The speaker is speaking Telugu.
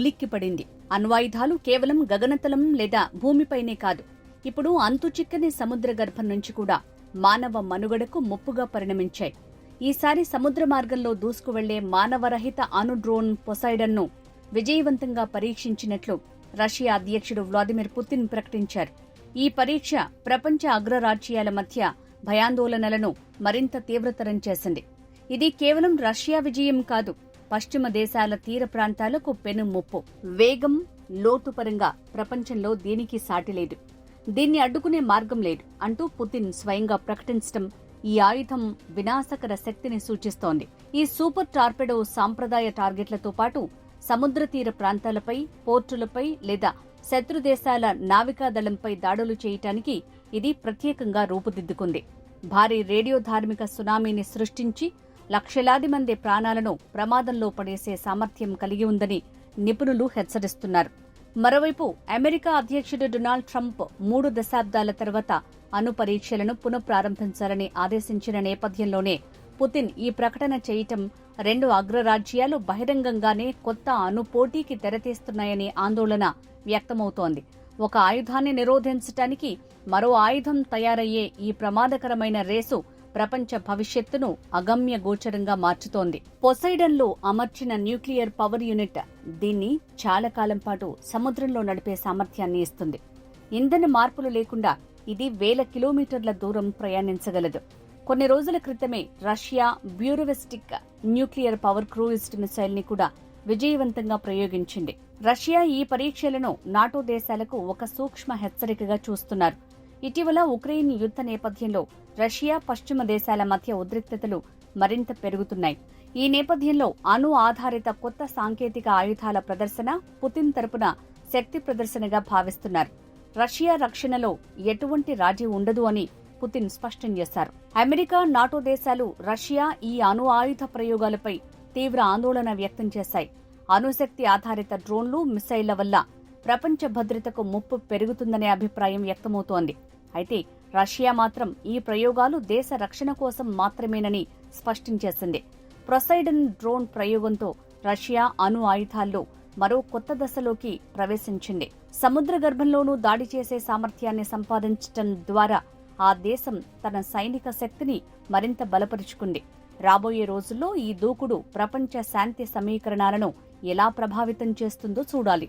ఉలిక్కిపడింది. అణ్వాయుధాలు కేవలం గగనతలం లేదా భూమిపైనే కాదు. ఇప్పుడు అంతుచిక్కని సముద్ర గర్భం నుంచి కూడా మానవ మనుగడకు ముప్పుగా పరిణమించాయి. ఈసారి సముద్ర మార్గంలో దూసుకువెళ్ళే మానవరహిత అణు డ్రోన్ పొసైడన్ను విజయవంతంగా పరీక్షించినట్లు రష్యా అధ్యక్షుడు వ్లాదిమిర్ పుతిన్ ప్రకటించారు. ఈ పరీక్ష ప్రపంచ అగ్రరాజ్యాల మధ్య భయాందోళనలను మరింత తీవ్రతరం చేసింది. ఇది కేవలం రష్యా విజయం కాదు పశ్చిమ దేశాల తీర ప్రాంతాలకు పెను ముప్పు వేగం లోతు పరంగా ప్రపంచంలో దీనికి సాటి లేదు. దీన్ని అడ్డుకునే మార్గం లేదు అంటూ పుతిన్ స్వయంగా ప్రకటించడం ఈ ఆయుధం వినాశకర శక్తిని సూచిస్తోంది. ఈ సూపర్ టార్పెడో సాంప్రదాయ టార్గెట్లతో పాటు సముద్ర తీర ప్రాంతాలపై పోర్టులపై లేదా శత్రు దేశాల నావికాదళంపై దాడులు చేయటానికి ఇది ప్రత్యేకంగా రూపుదిద్దుకుంది. భారీ రేడియో ధార్మిక సునామీని సృష్టించి లక్షలాది మంది ప్రాణాలను ప్రమాదంలో పడేసే సామర్థ్యం కలిగి ఉందని నిపుణులు హెచ్చరిస్తున్నారు. మరోవైపు అమెరికా అధ్యక్షుడు డొనాల్డ్ ట్రంప్ మూడు దశాబ్దాల తర్వాత అణు పరీక్షలను పునఃప్రారంభించాలని ఆదేశించిన నేపథ్యంలోనే పుతిన్ ఈ ప్రకటన చేయటం రెండు అగ్రరాజ్యాలు బహిరంగంగానే కొత్త అణు పోటీకి తెరతీస్తున్నాయనే ఆందోళన వ్యక్తమవుతోంది. ఒక ఆయుధాన్ని నిరోధించటానికి మరో ఆయుధం తయారయ్యే ఈ ప్రమాదకరమైన రేసు ప్రపంచ భవిష్యత్తును అగమ్య గోచరంగా మార్చుతోంది. పొసైడన్లో అమర్చిన న్యూక్లియర్ పవర్ యూనిట్ దీన్ని చాలా కాలం పాటు సముద్రంలో నడిపే సామర్థ్యాన్ని ఇస్తుంది. ఇంధన మార్పులు లేకుండా ఇది వేల కిలోమీటర్ల దూరం ప్రయాణించగలదు. కొన్ని రోజుల క్రితమే Russia Burevestnik nuclear power cruise మిసైల్ని కూడా విజయవంతంగా ప్రయోగించింది. రష్యా ఈ పరీక్షలను నాటో దేశాలకు ఒక సూక్ష్మ హెచ్చరికగా చూస్తున్నారు. ఇటీవల ఉక్రెయిన్ యుద్ధ నేపథ్యంలో రష్యా పశ్చిమ దేశాల మధ్య ఉద్రిక్తతలు మరింత పెరుగుతున్నాయి. ఈ నేపథ్యంలో అణు ఆధారిత కొత్త సాంకేతిక ఆయుధాల ప్రదర్శన పుతిన్ తరపున శక్తి ప్రదర్శనగా భావిస్తున్నారు. రష్యా రక్షణలో ఎటువంటి రాజీ ఉండదు అని పుతిన్ స్పష్టం చేశారు. అమెరికా నాటో దేశాలు రష్యా ఈ అణు ఆయుధ ప్రయోగాలపై తీవ్ర ఆందోళన వ్యక్తం చేశాయి. అణుశక్తి ఆధారిత డ్రోన్లు మిసైళ్ళ వల్ల ప్రపంచ భద్రతకు ముప్పు పెరుగుతుందనే అభిప్రాయం వ్యక్తమవుతోంది. అయితే రష్యా మాత్రం ఈ ప్రయోగాలు దేశ రక్షణ కోసం మాత్రమేనని స్పష్టం చేసింది. ప్రొసైడన్ డ్రోన్ ప్రయోగంతో రష్యా అణు ఆయుధాల్లో మరో కొత్త దశలోకి ప్రవేశించింది. సముద్ర గర్భంలోనూ దాడి చేసే సామర్థ్యాన్ని సంపాదించటం ద్వారా ఆ దేశం తన సైనిక శక్తిని మరింత బలపరుచుకుంది. రాబోయే రోజుల్లో ఈ దూకుడు ప్రపంచ శాంతి సమీకరణాలను ఎలా ప్రభావితం చేస్తుందో చూడాలి.